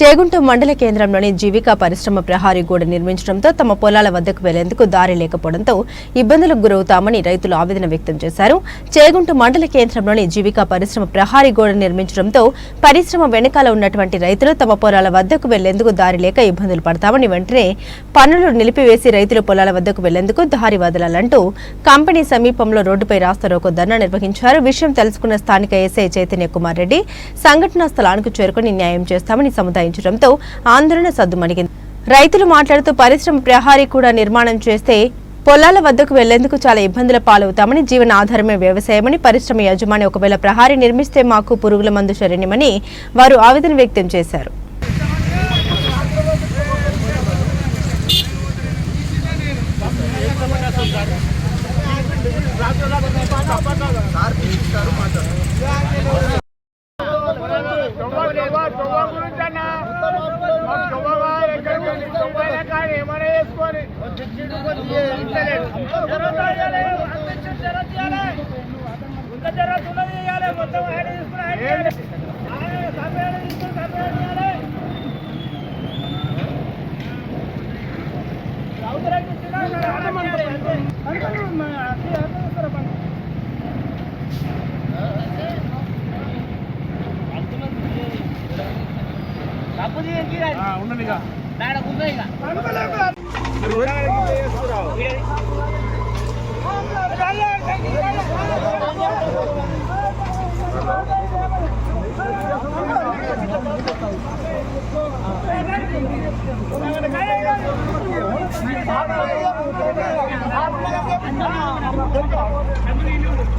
చేగుంట మండల కేంద్రంలోని జీవికా పరిశ్రమ ప్రహారీ గోడ నిర్మించడంతో తమ పొలాల వద్దకు వెళ్ళేందుకు దారి లేకపోవడంతో ఇబ్బందులకు గురవుతామని రైతులు ఆవేదన వ్యక్తం చేశారు. చేగుంట మండల కేంద్రంలోని జీవికా పరిశ్రమ ప్రహారీ గోడ నిర్మించడంతో పరిశ్రమ వెనకాల ఉన్నటువంటి రైతులు తమ పొలాల వద్దకు వెళ్ళేందుకు దారి లేక ఇబ్బందులు పడతామని వెంటనే పనులు నిలిపివేసి రైతుల పొలాల వద్దకు వెళ్ళేందుకు దారి వదలాలంటూ కంపెనీ సమీపంలో రోడ్డుపై రాస్తారోకో ధర్నా నిర్వహించారు. విషయం తెలుసుకున్న స్థానిక ఎస్ఐ చైతన్య కుమార్ రెడ్డి సంఘటనా స్థలానికి చేరుకుని న్యాయం చేస్తామని సముదాయం సముదాయించడంతో ఆందోళన సద్దుమణిగింది. రైతులు మాట్లాడుతూ పరిశ్రమ ప్రహారీ కూడా నిర్మాణం చేస్తే పొలాల వద్దకు వెళ్ళేందుకు చాలా ఇబ్బందుల పాలవుతామని జీవన ఆధారమే వ్యవసాయమని పరిశ్రమ యజమాని ఒకవేళ ప్రహారీ నిర్మిస్తే మాకు పురుగుల మందు శరణ్యమని వారు ఆవేదన వ్యక్తం చేశారు. ఏమైనా వేసుకొని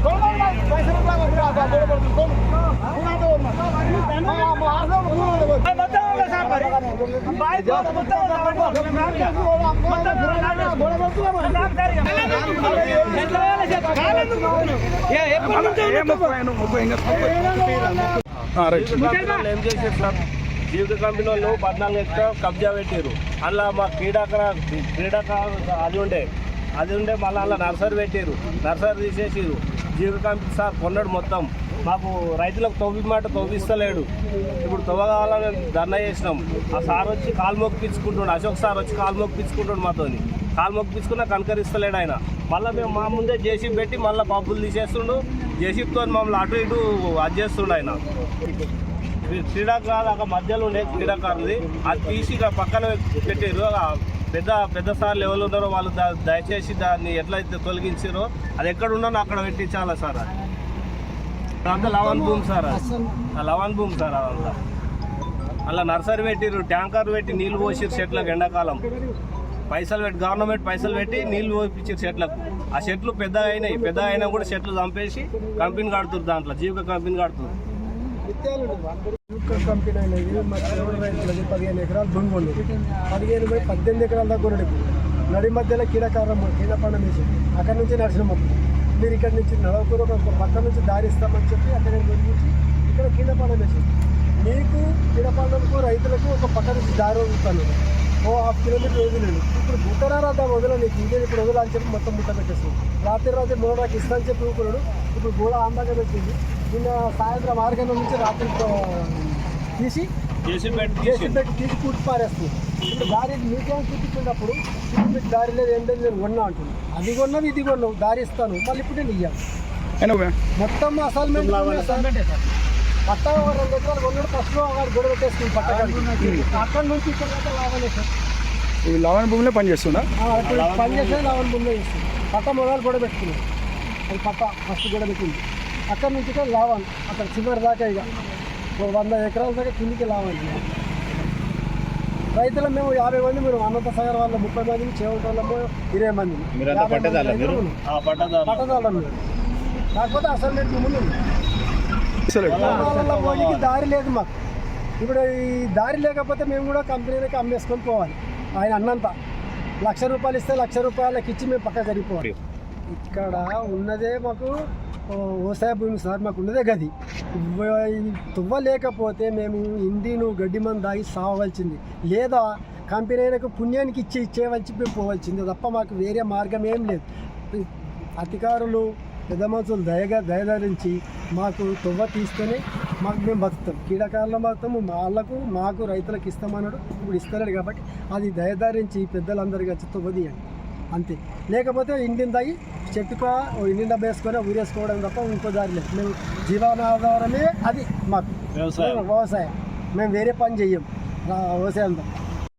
Kom maar, wij zijn er klaar voor. Kom maar, kom maar. ఏం చేశారు సార్ జీవిత కంపెనీ వాళ్ళు పద్నాలుగు ఎకరాలు కబ్జా పెట్టారు అందులో మా క్రీడాకర క్రీడాకార అది ఉండే అది ఉండే మళ్ళీ అలా నర్సరీ పెట్టారు నర్సరీ తీసేసారు జీవిత కంపెనీ సార్ కొన్నాడు మొత్తం. మాకు రైతులకు తవ్వి మాట తవ్విస్తలేడు ఇప్పుడు తవ్వగాలని ధర్నా చేసినాం. ఆ సార్ వచ్చి కాలు మొక్కించుకుంటుండు అశోక్ సార్ వచ్చి కాలు మొక్కించుకుంటుండు మాతోని. కాలు మొక్కించుకున్నా కనకరిస్తలేడు ఆయన. మళ్ళీ మేము మా ముందే జేసీబీ పెట్టి మళ్ళీ పబ్బులు తీసేస్తుండు. జేసీబీతో మమ్మల్ని అటు ఇటు అది చేస్తుండు ఆయన. క్రీడాకారులు అక్కడ మధ్యలో ఉండే క్రీడాకారులది. అది తీసి ఇక్కడ పక్కన పెట్టారు పెద్ద పెద్ద సార్లు ఎవరు ఉన్నారో వాళ్ళు దయచేసి దాన్ని ఎట్లయితే తొలగించారో అది ఎక్కడ ఉన్నానో అక్కడ పెట్టించాలా సార్ అది. లవన్ భూమి సార్ లవన్ భూమి సార్ అదంతా. అలా నర్సరీ పెట్టిర్రు ట్యాంకర్ పెట్టి నీళ్ళు పోసిర్రు చెట్లకు ఎండాకాలం. పైసలు పెట్టి గవర్నమెంట్ పైసలు పెట్టి నీళ్ళు పోయించారు చెట్లకు. ఆ చెట్లు పెద్దగా అయినాయి. పెద్ద అయినా కూడా చెట్లు చంపేసి కంపెనీ కడుతున్నారు దాంట్లో. జీవిక కంపెనీ అనేది మా రైతులది పదిహేను ఎకరాలు భూమి ఉంది. పదిహేను పద్దెనిమిది ఎకరాల దాకా నడి మధ్యలో కీడకారం కీడపండ వేసి అక్కడ నుంచి నడిచినాము మీరు ఇక్కడ నుంచి నడవకూరు ఒక పక్క నుంచి దారి ఇస్తామని చెప్పి అక్కడ గురించి ఇక్కడ కీడపండ వేసింది మీకు కీడపండంకు రైతులకు ఒక పక్క నుంచి దారి వదులుతాను. ఓ హాఫ్ కిలోమీటర్ వదిలేదు ఇప్పుడు బుట్టరారా దా వదల నీకు ఇంకే ఇప్పుడు వదలని చెప్పి మొత్తం ముట్ట పెట్టేస్తుంది రాత్రి రాత్రి మూడు నాకు ఇస్తాను చెప్పి ఊరుకున్నాడు. ఇప్పుడు గోడ ఆందాగా పెట్టింది. నిన్న సాయంత్రం ఆరు గంటల నుంచి రాత్రి తీసి చేసి పెట్టి తీసి పెట్టి కూర్చి పారేస్తుంది. ఇప్పుడు దారి మీకేం చూపించినప్పుడు ఇప్పుడు మీకు దారి లేదు ఏం లేదు నేను కొన్నా అంటుంది అది కొన్నావు ఇది కొన్నావు దారి ఇస్తాను. మళ్ళీ ఇప్పుడు నేను ఇయ్యాను మొత్తం అసైన్మెంట్ పట్టా ఒక రెండు ఎకరాలు కొన్నాడు ఫస్ట్ వాడు గొడవ పెట్టేస్తుంది పట్ట అక్కడ నుంచి ఇక్కడ దాకా లాగానే సార్. ఈ లవణ భూమిలో పనిచేస్తుందా ఆ, అక్కడ పని చేసే లావన్ ముందే ఇస్తుంది పట్ట మొదలు గొడవ పెట్టుకున్నాడు. అది పట్ట ఫస్ట్ గొడవ పెట్టింది. అక్కడ నుంచి ఇక్కడ లావాన్ అక్కడ చివరి దాకా ఇక. వంద ఎకరాల దాకా కిందికి లావాన్ రైతులు మేము యాభై మంది మీరు అనంత సాగర్ వాళ్ళ ముప్పై మంది చేవటి వాళ్ళము ఇరవై మంది. మంది మేము. కాకపోతే ముందు. అసలు వాళ్ళ పోనీకి దారి లేదు మాకు. ఇప్పుడు ఈ దారి లేకపోతే మేము కూడా కంపెనీలకి అమ్మేసుకొని పోవాలి. ఆయన అన్నంత. లక్ష రూపాయలు ఇస్తే లక్ష రూపాయలకి ఇచ్చి మేము పక్క జరిగిపోవాలి. ఇక్కడ ఉన్నదే మాకు వ్యవసాయ భూమి సార్ మాకు ఉన్నదే గది. తువ్వలేకపోతే తువ్వ లేకపోతే మేము హిందీను గడ్డి మందు దాగి సావవలసింది. లేదా కంపెనీలకు పుణ్యానికి ఇచ్చి ఇచ్చేవలసి మేము పోవాల్సిందే తప్ప మాకు వేరే మార్గం ఏం లేదు. అధికారులు పెద్ద మనుషులు దయగా దయధరించి మాకు తువ్వ తీసుకొని మాకు మేము బతుకుతాం. కీడకారులం బతుకుతాము. వాళ్ళకు మాకు రైతులకు ఇస్తామన్నాడు. ఇప్పుడు ఇస్తలేడు కాబట్టి అది దయధరించి పెద్దలందరికీ వచ్చి తొవ్వదీయండి అంతే. లేకపోతే ఇండిని తాగి చెట్టుకో ఇండిని డబ్బు వేసుకొని ఊరేసుకోవడం తప్ప ఇంకో దారి లేదు. మేము జీవనాధారమే అది మాకు. వ్యవసాయం. వ్యవసాయం. మేము వేరే పని చెయ్యం. రా- వ్యవసాయం తప్ప